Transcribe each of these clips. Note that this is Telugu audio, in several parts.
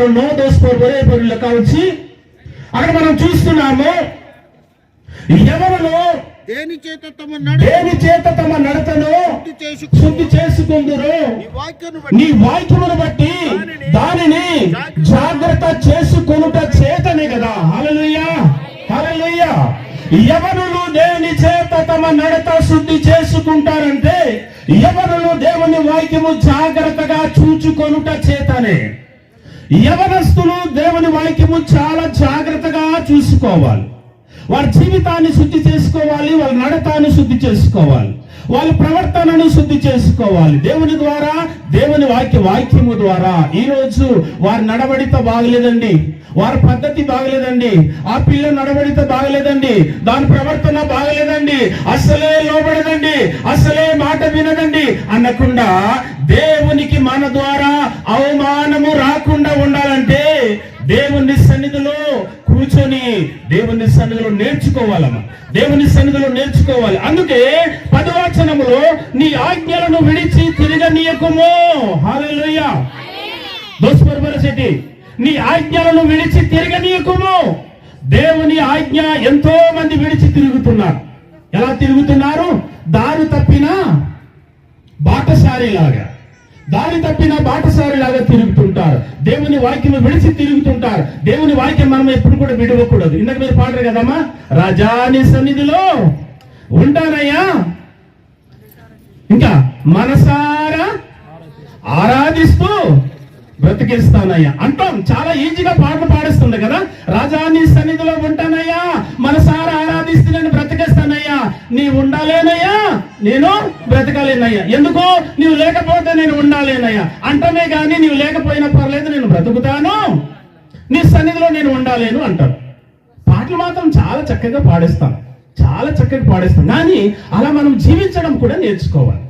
వారు నో దోసుకోరు ఒరే పొరుల కావచ్చు అక్కడ మనం చూస్తున్నాము ఎవరిలో దేని చేత తమ నడు దేని చేత తమ నడతను శుద్ధి చేసుకు శుద్ధి చేసుకుందురు? నీ వాక్యమును బట్టి దానిని జాగ్రత్త చేసుకొనుట చేతనే కదా. హల్లెలూయా హల్లెలూయా. ఎవరులు దేవుని చేత తమ నడత శుద్ధి చేసుకుంటారంటే ఎవరులు దేవుని వాక్యము జాగ్రత్తగా చూచుకొనుట చేతనే. యవనస్తులు దేవుని వాక్యము చాలా జాగ్రత్తగా చూసుకోవాలి. వారి జీవితాన్ని శుద్ధి చేసుకోవాలి వాళ్ళ నడతాన్ని శుద్ధి చేసుకోవాలి వాళ్ళ ప్రవర్తనను శుద్ధి చేసుకోవాలి. దేవుని ద్వారా దేవుని వాక్య వాక్యము ద్వారా ఈ రోజు వారి నడవడిత బాగలేదండి. వారి పద్ధతి బాగలేదండి. ఆ పిల్ల నడవడిత బాగలేదండి. దాని ప్రవర్తన బాగలేదండి. అసలే లోబడదండి. అసలే మాట వినదండి. అనకుండా దేవునికి మన ద్వారా అవమానము రాకుండా ఉండాలంటే దేవుని సన్నిధిలో కూర్చొని దేవుని సన్నిధిలో నేర్చుకోవాలమ్మా. దేవుని సన్నిధిలో నేర్చుకోవాలి. అందుకే పదవచనములో నీ ఆజ్ఞలను విడిచి తిరగనీయకుము. హాలెలూయా దోస్పరశెట్టి నీ ఆజ్ఞలను విడిచి తిరగనీయకము. దేవుని ఆజ్ఞ ఎంతో మంది విడిచి తిరుగుతున్నారు. ఎలా తిరుగుతున్నారు? దారి తప్పిన బాటసారిలాగా. దారి తప్పిన బాటసారిలాగా తిరుగుతుంటారు. దేవుని వాక్యం విడిచి తిరుగుతుంటారు. దేవుని వాక్యం మనం ఎప్పుడు కూడా విడవకూడదు. ఇందాక మీరు పాడరు కదమ్మా? రాజాని సన్నిధిలో ఉంటానయ్యా. ఇంకా మనసారా ఆరాధిస్తూ బ్రతికిస్తానయ్యా. అంటాం. చాలా ఈజీగా పాటలు పాడిస్తుంది కదా. రాజాని సన్నిధిలో ఉంటానయ్యా. మనసారా ఆరాధిస్తూ నేను నీవు ఉండాలేనయ్యా నేను బ్రతకాలేనయ్యా. ఎందుకు? నీవు లేకపోతే నేను ఉండాలేనయ్యా. అంటమే గాని నీవు లేకపోయినా పర్లేదు నేను బ్రతుకుతాను. నీ సన్నిధిలో నేను ఉండాలేను అంటారు పాటలు మాత్రం చాలా చక్కగా పాడేస్తాం. చాలా చక్కగా పాడేస్తాం. కానీ అలా మనం జీవించడం కూడా నేర్చుకోవాలి.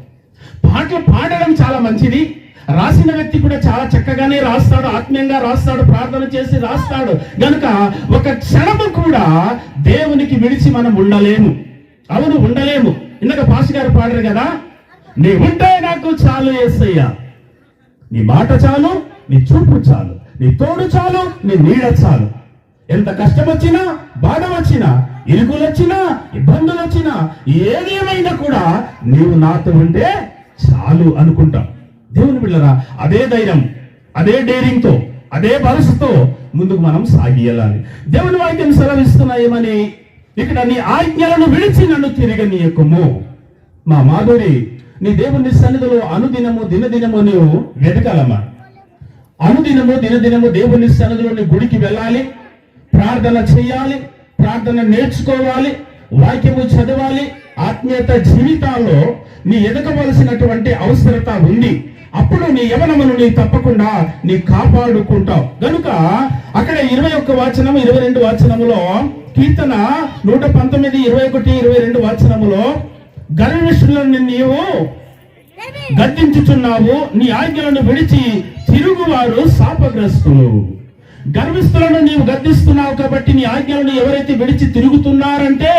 పాటలు పాడడం చాలా మంచిది. రాసిన వ్యక్తి కూడా చాలా చక్కగానే రాస్తాడు ఆత్మీయంగా రాస్తాడు ప్రార్థన చేసి రాస్తాడు. గనుక ఒక క్షణము కూడా దేవునికి విడిచి మనం ఉండలేము. అవును ఉండలేము. ఇందాక పాస్ గారు పాడరు కదా? నీ ఉంటే నాకు చాలు ఏసయ్యా. నీ మాట చాలు నీ చూపు చాలు. నీ తోడు చాలు నీ నీడ చాలు. ఎంత కష్టం వచ్చినా బాధ వచ్చినా ఇరుకులు వచ్చినా ఇబ్బందులు వచ్చినా ఏది ఏమైనా కూడా నీవు నాతో ఉంటే చాలు అనుకుంటాం. దేవుని బిళ్ళరా అదే ధైర్యం అదే డేరింగ్తో అదే భరోసాతో ముందుకు మనం సాగియాలి దేవుని వాక్యం సెలవిస్తున్నాయేమని ఇక్కడ నీ ఆజ్ఞలను విడిచి నన్ను తిరిగి తిరగనీయకుము. మా మాధురి నీ దేవుని సన్నిధిలో అనుదినము దినదినము నీవు వెతకాలమ్మా అనుదినము దినదినము దేవుని సన్నిధిలోని గుడికి వెళ్ళాలి ప్రార్థన చేయాలి ప్రార్థన నేర్చుకోవాలి వాక్యము చదవాలి ఆత్మీయత జీవితాల్లో నీ ఎదగవలసినటువంటి అవసరత ఉంది. అప్పుడు నీ యవనమును నీ తప్పకుండా నీ కాపాడుకుంటావు. గనుక అక్కడ ఇరవై ఒక్క వాచనం ఇరవై రెండు వాచనములో కీర్తన నూట పంతొమ్మిది ఇరవై ఒకటి ఇరవై రెండు వాచనములో గర్విష్ఠులను నీవు గద్దించుచున్నావు నీ ఆజ్ఞలను విడిచి తిరుగువారు శాపగ్రస్తులు. గర్విస్తులను నీవు గద్దిస్తున్నావు కాబట్టి నీ ఆజ్ఞలను ఎవరైతే విడిచి తిరుగుతున్నారంటే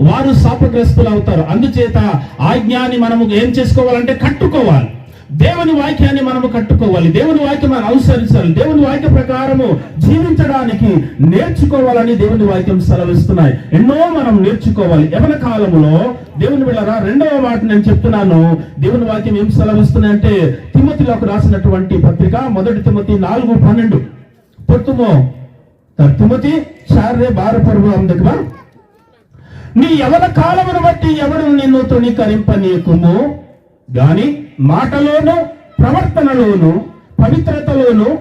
వారు శాపగ్రస్తులు అవుతారు. అందుచేత ఆజ్ఞాన్ని మనము ఏం చేసుకోవాలంటే కట్టుకోవాలి. దేవుని వాక్యాన్ని మనము కట్టుకోవాలి. దేవుని వాక్యం మనం అనుసరించాలి. దేవుని వాక్య ప్రకారము జీవించడానికి నేర్చుకోవాలని దేవుని వాక్యం సెలవిస్తున్నాయి. ఎన్నో మనం నేర్చుకోవాలి. ఎవన కాలంలో దేవుని వెళ్ళరా రెండవ మాట నేను చెప్తున్నాను. దేవుని వాక్యం ఏం సెలవిస్తున్నాయంటే తిమ్మతిలోకి రాసినటువంటి పత్రిక మొదటి తిమ్మతి నాలుగు పన్నెండు. పొత్తుమో తిమ్మతి చారే బార అందుకు నీ ఎవరి కాలమును బట్టి ఎవరు నిన్ను తొణికరింపనీయకుము? గాని మాటలోను ప్రవర్తనలోను పవిత్రతలోను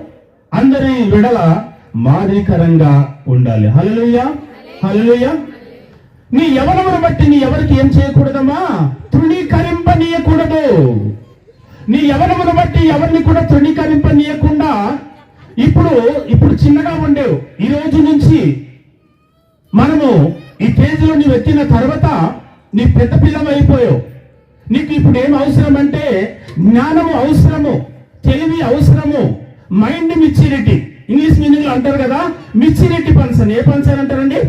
అందరి విడల మాదిరికరంగా ఉండాలి. హల్లెలూయ హల్లెలూయ. నీ ఎవరెవరు బట్టి నీ ఎవరికి ఏం చేయకూడదమ్మా? తృణీకరింపనీయకూడదు. నీ ఎవరెవరు బట్టి ఎవరిని కూడా తృణీకరింపనీయకుండా ఇప్పుడు ఇప్పుడు చిన్నగా ఉండేవు. ఈ రోజు నుంచి మనము ఈ కేజీలో నీవు ఎత్తిన తర్వాత నీ పెద్ద పిల్లలు అయిపోయావు. నీకు ఇప్పుడు ఏం అవసరం అంటే జ్ఞానము అవసరము తెలివి అవసరము మైండ్ మిచ్యూరిటీ ఇంగ్లీష్ మీనింగ్లో అంటారు కదా మిచ్చిరిటీ పన్సన్ ఏ పన్సన్ అంటారండి?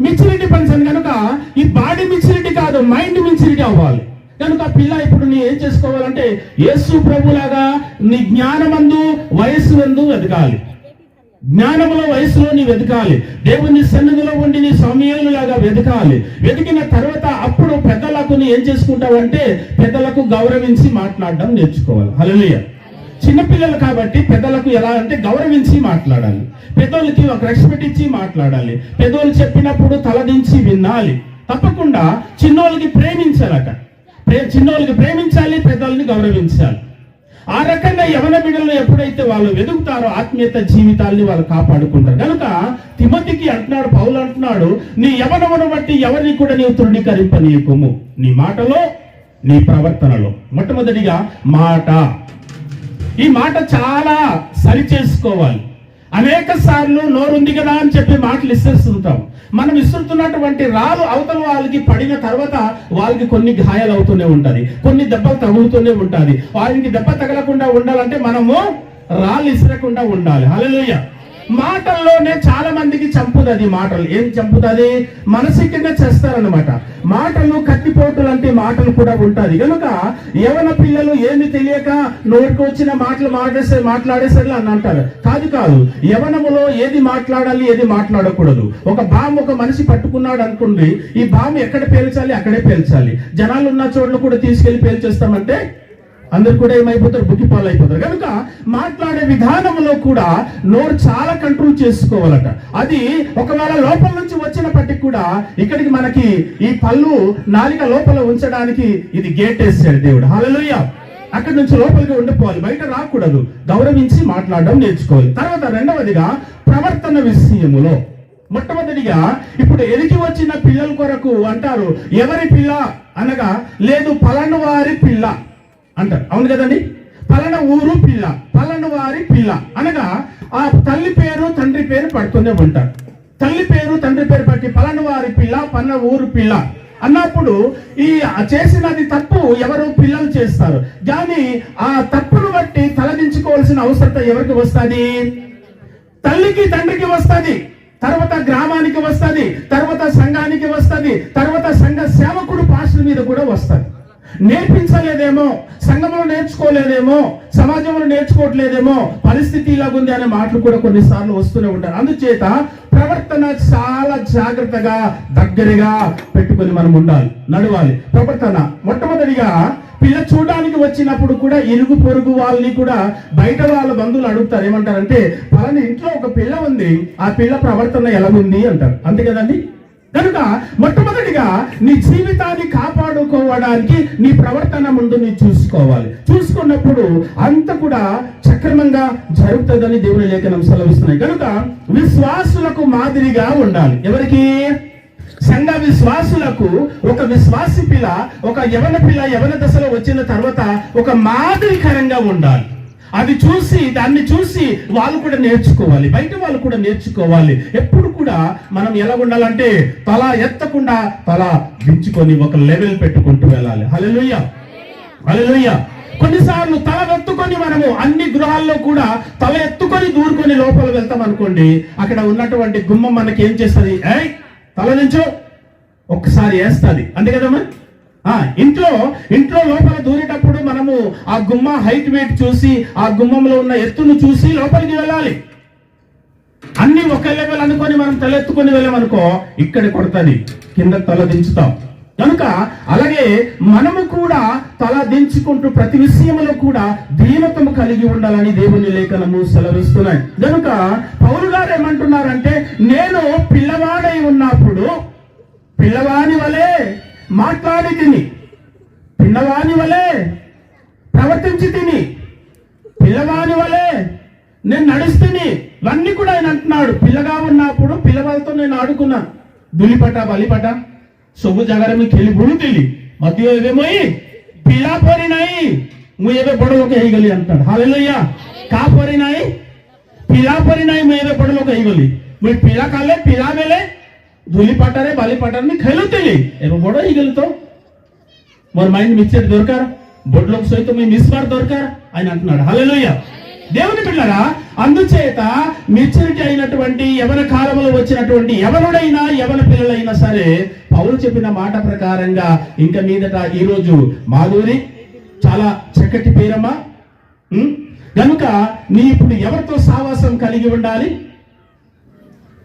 మిచ్యూరిటీ పన్సన్ కనుక ఈ బాడీ మిచ్యూరిటీ కాదు మైండ్ మిచ్చిరిటీ అవ్వాలి. కనుక పిల్ల ఇప్పుడు నీ ఏం చేసుకోవాలంటే యేసు ప్రభులాగా నీ జ్ఞానమందు వయస్సు నందు జ్ఞానముల వయసులో నీ వెతకాలి. దేవుని సన్నిధిలో ఉండి నీ సమయంలాగా వెతకాలి. వెతికిన తర్వాత అప్పుడు పెద్దలకు నీ ఏం చేసుకుంటావంటే పెద్దలకు గౌరవించి మాట్లాడడం నేర్చుకోవాలి. హల్లెలూయా. చిన్నపిల్లలు కాబట్టి పెద్దలకు ఎలా అంటే గౌరవించి మాట్లాడాలి. పెద్దోళ్ళకి ఒక రెస్పెక్ట్ ఇచ్చి మాట్లాడాలి. పెద్దోళ్ళు చెప్పినప్పుడు తలదించి వినాలి. తప్పకుండా చిన్నోళ్ళకి ప్రేమించాలట. ప్రే చిన్నోళ్ళకి ప్రేమించాలి పెద్దోళ్ళని గౌరవించాలి. ఆ రకంగా యవన బిడ్డలు ఎప్పుడైతే వాళ్ళు వెతుకుతారో ఆత్మీయత జీవితాల్ని వాళ్ళు కాపాడుకుంటారు. కనుక తిమతికి అంటున్నాడు పౌలు అంటున్నాడు నీ యవనమును బట్టి ఎవరిని కూడా నీవు తృణీకరింపనీయకుము? నీ మాటలో నీ ప్రవర్తనలో. మొట్టమొదటిగా మాట. ఈ మాట చాలా సరి చేసుకోవాలి. అనేక సార్లు నోరుంది కదా అని చెప్పి మాటలు ఇస్తేస్తుంటాం. మనం ఇస్తున్నటువంటి రాళ్ళు అవతల వాళ్ళకి పడిన తర్వాత వాళ్ళకి కొన్ని గాయాలు అవుతూనే ఉంటది కొన్ని దెబ్బలు తగులుతూనే ఉంటది వాళ్ళకి దెబ్బ తగలకుండా ఉండాలంటే మనము రాళ్ళు ఇసరకుండా ఉండాలి. హల్లెలూయా. మాటల్లోనే చాలా మందికి చంపుతుంది మాటలు. ఏం చంపుతుంది? కింద చేస్తారనమాట మాటలు కత్తిపోటు లాంటి మాటలు కూడా ఉంటుంది. కనుక యవన పిల్లలు ఏమి తెలియక నోటికి వచ్చిన మాటలు మాట్లాడేసే మాట్లాడేసరి అని అంటారు. కాదు కాదు యవనములో ఏది మాట్లాడాలి ఏది మాట్లాడకూడదు. ఒక బామ్ ఒక మనిషి పట్టుకున్నాడు అనుకోండి ఈ బామ్ ఎక్కడ పేల్చాలి అక్కడే పేల్చాలి. జనాలు ఉన్న చోట్ల కూడా తీసుకెళ్ళి పేల్చేస్తామంటే అందరు కూడా ఏమైపోతారు? బుద్ధి పాలు అయిపోతారు కనుక మాట్లాడే విధానంలో కూడా నోరు చాలా కంట్రోల్ చేసుకోవాలట. అది ఒకవేళ లోపల నుంచి వచ్చినప్పటికి కూడా ఇక్కడికి మనకి ఈ పళ్ళు నాలిక లోపల ఉంచడానికి ఇది గేట్ వేసాడు దేవుడు. హాలలోయ అక్కడి నుంచి లోపలికి ఉండిపోవాలి. బయట రాకూడదు. గౌరవించి మాట్లాడడం నేర్చుకోవాలి. తర్వాత రెండవదిగా ప్రవర్తన విషయములో. మొట్టమొదటిగా ఇప్పుడు ఎదిగి వచ్చిన పిల్లల కొరకు అంటారు ఎవరి పిల్ల? అనగా లేదు పలాను వారి పిల్ల. అంటారు. అవును కదండి? పలానా ఊరు పిల్ల పలానా వారి పిల్ల. అనగా ఆ తల్లి పేరు తండ్రి పేరు పడుతూనే ఉంటారు తల్లి పేరు తండ్రి పేరు బట్టి పలానా వారి పిల్ల పలానా ఊరు పిల్ల. అన్నప్పుడు ఈ చేసినది తప్పు ఎవరు పిల్లలు చేస్తారు. కానీ ఆ తప్పును బట్టి తలదించుకోవాల్సిన అవసరత ఎవరికి వస్తుంది? తల్లికి తండ్రికి వస్తుంది. తర్వాత గ్రామానికి వస్తుంది. తర్వాత సంఘానికి వస్తుంది. తర్వాత సంఘ సేవకుడు పాస్టర్ మీద కూడా వస్తుంది. నేర్పించలేదేమో సంఘంలో నేర్చుకోలేదేమో సమాజంలో నేర్చుకోవట్లేదేమో పరిస్థితి ఇలాగుంది అనే మాటలు కూడా కొన్నిసార్లు వస్తూనే ఉంటారు. అందుచేత ప్రవర్తన చాలా జాగ్రత్తగా దగ్గరగా పెట్టుకొని మనం ఉండాలి నడవాలి. ప్రవర్తన మొట్టమొదటిగా పిల్ల చూడడానికి వచ్చినప్పుడు కూడా ఇరుగు పొరుగు వాళ్ళని కూడా బయట వాళ్ళ బంధువులు అడుగుతారు. ఏమంటారంటే పలాని ఇంట్లో ఒక పిల్ల ఉంది ఆ పిల్ల ప్రవర్తన ఎలా ఉంది? అంటారు. అంతే కదండి? కనుక మొట్టమొదటిగా నీ జీవితాన్ని కాపాడుకోవడానికి నీ ప్రవర్తన ముందు నీ చూసుకోవాలి. చూసుకున్నప్పుడు అంత కూడా సక్రమంగా జరుగుతుందని దేవుని లేఖనం సెలవిస్తున్నాయి. కనుక విశ్వాసులకు మాదిరిగా ఉండాలి. ఎవరికి? సంఘ విశ్వాసులకు ఒక విశ్వాసి పిల్ల ఒక యవన పిల్ల యవన దశలో వచ్చిన తర్వాత ఒక మాదిరికరంగా ఉండాలి. అది చూసి దాన్ని చూసి వాళ్ళు కూడా నేర్చుకోవాలి. బయట వాళ్ళు కూడా నేర్చుకోవాలి. ఎప్పుడు కూడా మనం ఎలా ఉండాలంటే తల ఎత్తకుండా తల దించుకొని ఒక లెవెల్ పెట్టుకుంటూ వెళ్ళాలి. హల్లెలూయా. హల్లెలూయా. కొన్నిసార్లు తల ఎత్తుకొని మనము అన్ని గృహాల్లో కూడా తల ఎత్తుకొని దూరుకొని లోపల వెళ్తాం అనుకోండి. అక్కడ ఉన్నటువంటి గుమ్మం మనకి ఏం చేస్తుంది? ఏయ్ తల నుంచో ఒక్కసారి వేస్తుంది అంతే కదమ్మా మరి? ఇంట్లో ఇంట్లో లోపల దూరేటప్పుడు మనము ఆ గుమ్మ హైట్ వెయిట్ చూసి ఆ గుమ్మంలో ఉన్న ఎత్తును చూసి లోపలికి వెళ్ళాలి. అన్ని ఒక లెవెల్ అనుకొని మనం తలెత్తుకొని వెళ్ళామనుకో ఇక్కడ కొడుతుంది కింద తల దించుతాం. కనుక అలాగే మనము కూడా తల దించుకుంటూ ప్రతి విషయంలో కూడా దీనతము కలిగి ఉండాలని దేవుని లేఖనము సెలవిస్తున్నాయి. కనుక పౌరు గారు ఏమంటున్నారంటే నేను పిల్లవాడై ఉన్నప్పుడు పిల్లవాని వలె మాట్లాడి తిని. పిల్లవాని వలే ప్రవర్తించి తిని. పిల్లవాని వలే నేను నడుస్తుని. ఇవన్నీ కూడా ఆయన అంటున్నాడు. పిల్లగా ఉన్నప్పుడు పిల్లవాళ్ళతో నేను ఆడుకున్నా. దులిపట బలిపట సొగు జగరమి కెలి బుడిదిలి మతి ఏమోయి పిలా పోరినాయి నువ్వేవే పొడలోకి వేయగలి అంటాడు. హాలెలుయ్యా కా పోరినాయి పిలా పోరినాయి నువ్వేవే పొడలోకి వేయగలి. మీరు పిలా కాలే పిలా వెళ్ళే ధూళిపటారే బాలిపటారని కలుతుంది এবার বড় হয়ে গেল তো মোর మైండ్ మిక్సర్ దొరకారా బొడ్లోకి సైతం మీ మిస్మార్ దొరకారా ఆయన అంటున్నాడు హలోయ దేవుని పిల్లరా అందుచేత మెచ్యూరిటీ అయినటువంటి యవన కాలంలో వచ్చినటువంటి ఎవరుడైనా యవన పిల్లలైనా సరే పౌరు చెప్పిన మాట ప్రకారంగా ఇంకా మీదట ఈరోజు మాధురి చాలా చక్కటి పేరమ్మా కనుక నీ ఇప్పుడు ఎవరితో సావాసం కలిగి ఉండాలి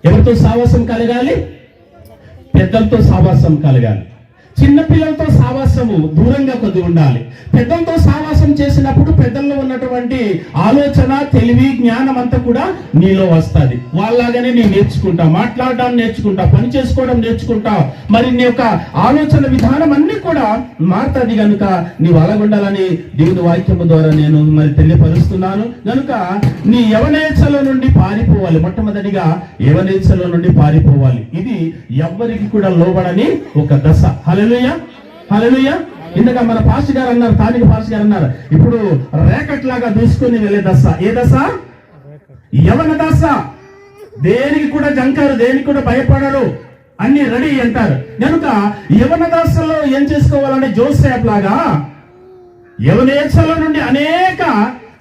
ఎవరితో సావాసం కలగాలి పెద్దలతో సావాసం కలగాలి. చిన్న పిల్లలతో సావాసము దూరంగా కొద్ది ఉండాలి. పెద్దలతో సావాసం చేసినప్పుడు పెద్దల్లో ఉన్నటువంటి ఆలోచన తెలివి జ్ఞానం అంతా కూడా నీలో వస్తుంది. వాళ్ళలాగానే నేను నేర్చుకుంటా మాట్లాడడం నేర్చుకుంటా పని చేసుకోవడం నేర్చుకుంటా మరి నీ యొక్క ఆలోచన విధానం అన్ని కూడా మారుతుంది కనుక నీవు అలాగుండాలని దేవుని వాక్యము ద్వారా నేను మరి తెలియపరుస్తున్నాను. కనుక నీ యవనేచ్ఛలో నుండి పారిపోవాలి. మొట్టమొదటిగా యవనేచ్ఛలో నుండి పారిపోవాలి. ఇది ఎవ్వరికి కూడా లోబడని ఒక దశ. హల్లెలూయా హల్లెలూయా. ఇందాక మన పాస్ గారు అన్నారు స్థానిక పాస్ గారు అన్నారు. ఇప్పుడు రేకట్ లాగా దూసుకొని వెళ్ళే దశ. ఏ దశ? యవన దశ. దేనికి కూడా జంకారు దేనికి కూడా భయపడరు. అన్ని రెడీ అంటారు. కనుక యవన దశలో ఏం చేసుకోవాలంటే జోసేఫ్ లాగా యవనేచ్ఛల నుండి అనేక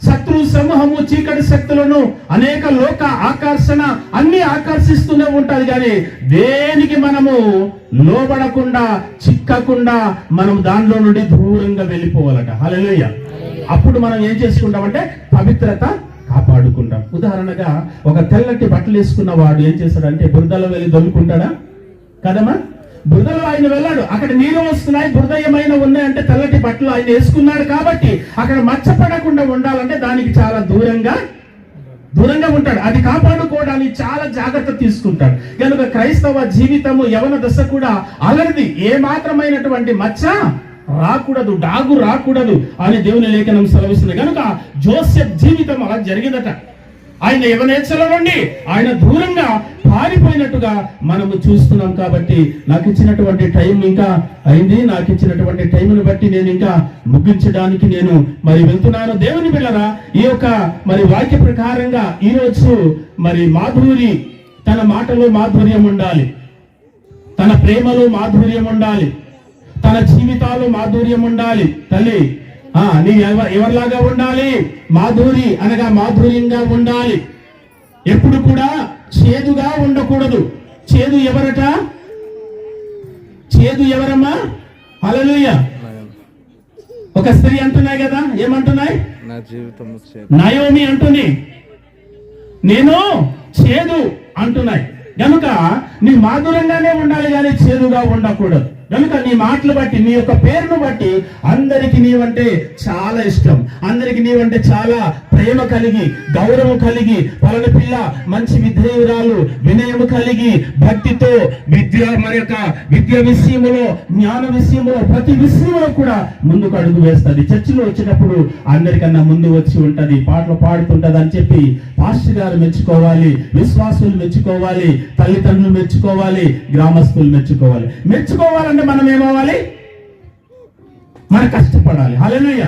శత్రు సమూహము చీకటి శక్తులను అనేక లోక ఆకర్షణ అన్ని ఆకర్షిస్తూనే ఉంటది కానీ దేనికి మనము లోబడకుండా చిక్కకుండా మనం దానిలో నుండి దూరంగా వెళ్ళిపోవాలట. హలోయ అప్పుడు మనం ఏం చేసుకుంటామంటే పవిత్రత కాపాడుకుంటాం. ఉదాహరణగా ఒక తెల్లటి బట్టలు వేసుకున్న వాడు ఏం చేస్తాడంటే బురదలో వెళ్ళి దొల్లుకుంటాడా? కదమ్మా? బురదలో ఆయన వెళ్ళాడు. అక్కడ నీరు వస్తున్నాయి బురదయమైన ఉన్నాయంటే తెల్లటి బట్టలు ఆయన వేసుకున్నాడు కాబట్టి అక్కడ మచ్చపడకుండా ఉండాలంటే దానికి చాలా దూరంగా దూరంగా ఉంటాడు. అది కాపాడుకోవడానికి చాలా జాగ్రత్త తీసుకుంటాడు. కనుక క్రైస్తవ జీవితము యవన దశ కూడా అలరిది. ఏ మాత్రమైనటువంటి మచ్చ రాకూడదు డాగు రాకూడదు అని దేవుని లేఖనం సెలవిస్తుంది. కనుక జోసెఫ్ జీవితం అలా జరిగిందట. ఆయన యవనేచ్ఛల నుండి ఆయన దూరంగా పారిపోయినట్టుగా మనము చూస్తున్నాం కాబట్టి నాకు ఇచ్చినటువంటి టైం ఇంకా అయింది. నాకు ఇచ్చినటువంటి టైంను బట్టి నేను ఇంకా ముగించడానికి నేను మరి వెళ్తున్నాను. దేవుని పిల్లరా ఈ యొక్క మరి వాక్య ప్రకారంగా ఈ మరి మాధురి తన మాటలో మాధుర్యం ఉండాలి. తన ప్రేమలో మాధుర్యం ఉండాలి. తన జీవితాలు మాధుర్యం ఉండాలి. తల్లి ఆ నీ ఎవ- ఎవరిలాగా ఉండాలి? మాధురి అనగా మాధుర్యంగా ఉండాలి. ఎప్పుడు కూడా చేదుగా ఉండకూడదు. చేదు ఎవరట? చేదు ఎవరమ్మా? హల్లెలూయా. ఒక స్త్రీ అంటున్నాయి కదా ఏమంటున్నాయి? నా జీవితం నయోమి అంటుంది. నేను చేదు అంటున్నాయి. కనుక నీ మాధురంగానే ఉండాలి కానీ చేదుగా ఉండకూడదు. కనుక నీ మాటలు బట్టి నీ యొక్క పేరును బట్టి అందరికి నీవంటే చాలా ఇష్టం. అందరికి నీవంటే చాలా ప్రేమ కలిగి గౌరవం కలిగి పలన పిల్ల మంచి విధేయురాలు వినయము కలిగి భక్తితో విద్య మరి యొక్క విద్య విషయములో జ్ఞాన విషయంలో ప్రతి విషయంలో కూడా ముందుకు అడుగు వేస్తుంది. చర్చిలో వచ్చినప్పుడు అందరికన్నా ముందు వచ్చి ఉంటది పాటలు పాడుతుంటది అని చెప్పి పాస్టర్ గారు మెచ్చుకోవాలి విశ్వాసులు మెచ్చుకోవాలి తల్లిదండ్రులు మెచ్చుకోవాలి గ్రామస్తులు మెచ్చుకోవాలి. మెచ్చుకోవాలని మెచ్చుకోవాలంటే మనం ఏమవ్వాలి? మరి కష్టపడాలి. హల్లెలూయ.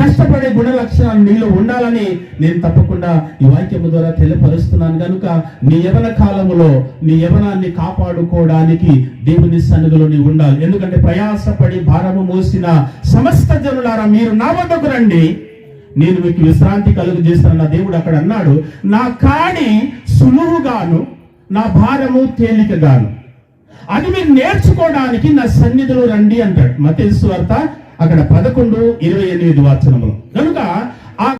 కష్టపడే గుణ లక్షణాలు నీలో ఉండాలని నేను తప్పకుండా ఈ వాక్యము ద్వారా తెలియపరుస్తున్నాను. కనుక నీ యవన కాలములో నీ యవనాన్ని కాపాడుకోవడానికి దేవుని సన్నిధిలో నీవు ఉండాలి. ఎందుకంటే ప్రయాసపడి భారము మోసిన సమస్త జనులారా మీరు నా వద్దకు రండి. నేను మీకు విశ్రాంతి కలుగు చేస్తాను నా దేవుడు అక్కడ అన్నాడు. నా కాణి సులువుగాను నా భారము తేలికగాను. అది మీరు నేర్చుకోవడానికి నా సన్నిధిలో రండి అంటాడు. మతేసు అక్కడ పదకొండు ఇరవై ఎనిమిది వాచనములు. కనుక